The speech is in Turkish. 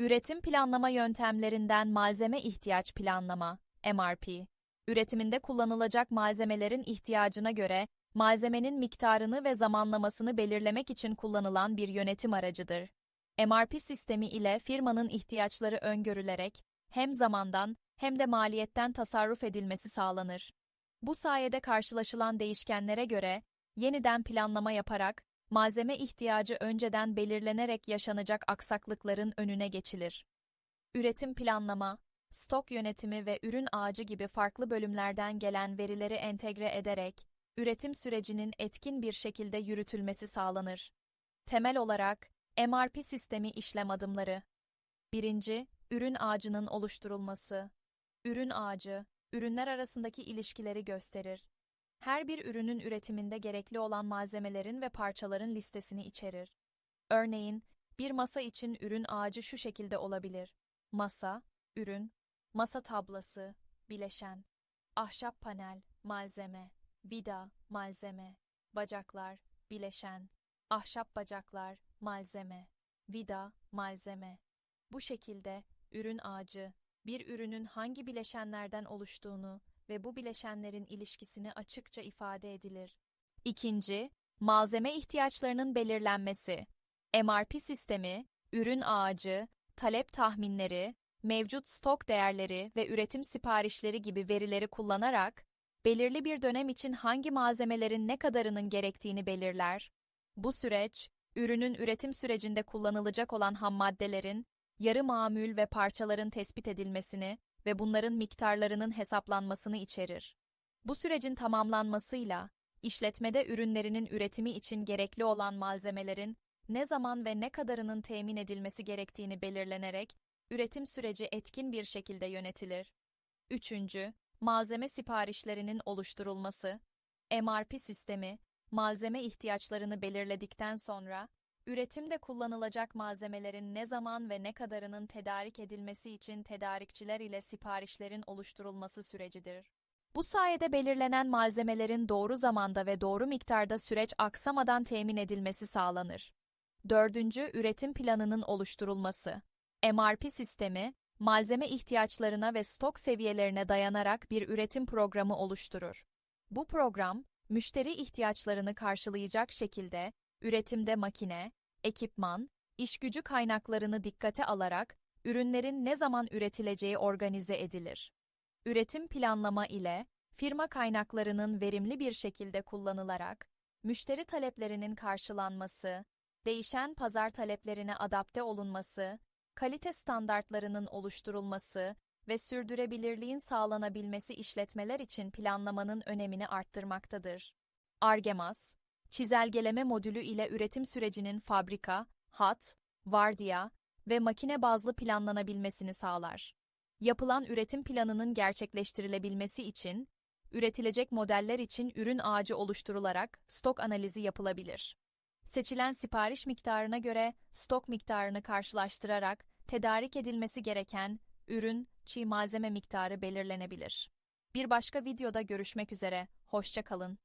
Üretim planlama yöntemlerinden malzeme ihtiyaç planlama, MRP. Üretiminde kullanılacak malzemelerin ihtiyacına göre malzemenin miktarını ve zamanlamasını belirlemek için kullanılan bir yönetim aracıdır. MRP sistemi ile firmanın ihtiyaçları öngörülerek hem zamandan hem de maliyetten tasarruf edilmesi sağlanır. Bu sayede karşılaşılan değişkenlere göre yeniden planlama yaparak malzeme ihtiyacı önceden belirlenerek yaşanacak aksaklıkların önüne geçilir. Üretim planlama, stok yönetimi ve ürün ağacı gibi farklı bölümlerden gelen verileri entegre ederek üretim sürecinin etkin bir şekilde yürütülmesi sağlanır. Temel olarak MRP sistemi işlem adımları. 1. Ürün ağacının oluşturulması. Ürün ağacı, ürünler arasındaki ilişkileri gösterir. Her bir ürünün üretiminde gerekli olan malzemelerin ve parçaların listesini içerir. Örneğin, bir masa için ürün ağacı şu şekilde olabilir. Masa, ürün, masa tablası, bileşen, ahşap panel, malzeme, vida, malzeme, bacaklar, bileşen, ahşap bacaklar, malzeme, vida, malzeme. Bu şekilde ürün ağacı, bir ürünün hangi bileşenlerden oluştuğunu ve bu bileşenlerin ilişkisini açıkça ifade edilir. İkinci, malzeme ihtiyaçlarının belirlenmesi. MRP sistemi, ürün ağacı, talep tahminleri, mevcut stok değerleri ve üretim siparişleri gibi verileri kullanarak, belirli bir dönem için hangi malzemelerin ne kadarının gerektiğini belirler. Bu süreç, ürünün üretim sürecinde kullanılacak olan ham maddelerin, yarı mamül ve parçaların tespit edilmesini ve bunların miktarlarının hesaplanmasını içerir. Bu sürecin tamamlanmasıyla, işletmede ürünlerinin üretimi için gerekli olan malzemelerin ne zaman ve ne kadarının temin edilmesi gerektiğini belirlenerek, üretim süreci etkin bir şekilde yönetilir. Üçüncü, malzeme siparişlerinin oluşturulması. MRP sistemi, malzeme ihtiyaçlarını belirledikten sonra, üretimde kullanılacak malzemelerin ne zaman ve ne kadarının tedarik edilmesi için tedarikçiler ile siparişlerin oluşturulması sürecidir. Bu sayede belirlenen malzemelerin doğru zamanda ve doğru miktarda süreç aksamadan temin edilmesi sağlanır. Dördüncü, üretim planının oluşturulması. MRP sistemi, malzeme ihtiyaçlarına ve stok seviyelerine dayanarak bir üretim programı oluşturur. Bu program, müşteri ihtiyaçlarını karşılayacak şekilde üretimde makine, ekipman, işgücü kaynaklarını dikkate alarak ürünlerin ne zaman üretileceği organize edilir. Üretim planlama ile firma kaynaklarının verimli bir şekilde kullanılarak müşteri taleplerinin karşılanması, değişen pazar taleplerine adapte olunması, kalite standartlarının oluşturulması ve sürdürülebilirliğin sağlanabilmesi işletmeler için planlamanın önemini arttırmaktadır. Argemas, çizelgeleme modülü ile üretim sürecinin fabrika, hat, vardiya ve makine bazlı planlanabilmesini sağlar. Yapılan üretim planının gerçekleştirilebilmesi için, üretilecek modeller için ürün ağacı oluşturularak stok analizi yapılabilir. Seçilen sipariş miktarına göre stok miktarını karşılaştırarak tedarik edilmesi gereken ürün, çiğ malzeme miktarı belirlenebilir. Bir başka videoda görüşmek üzere, hoşça kalın.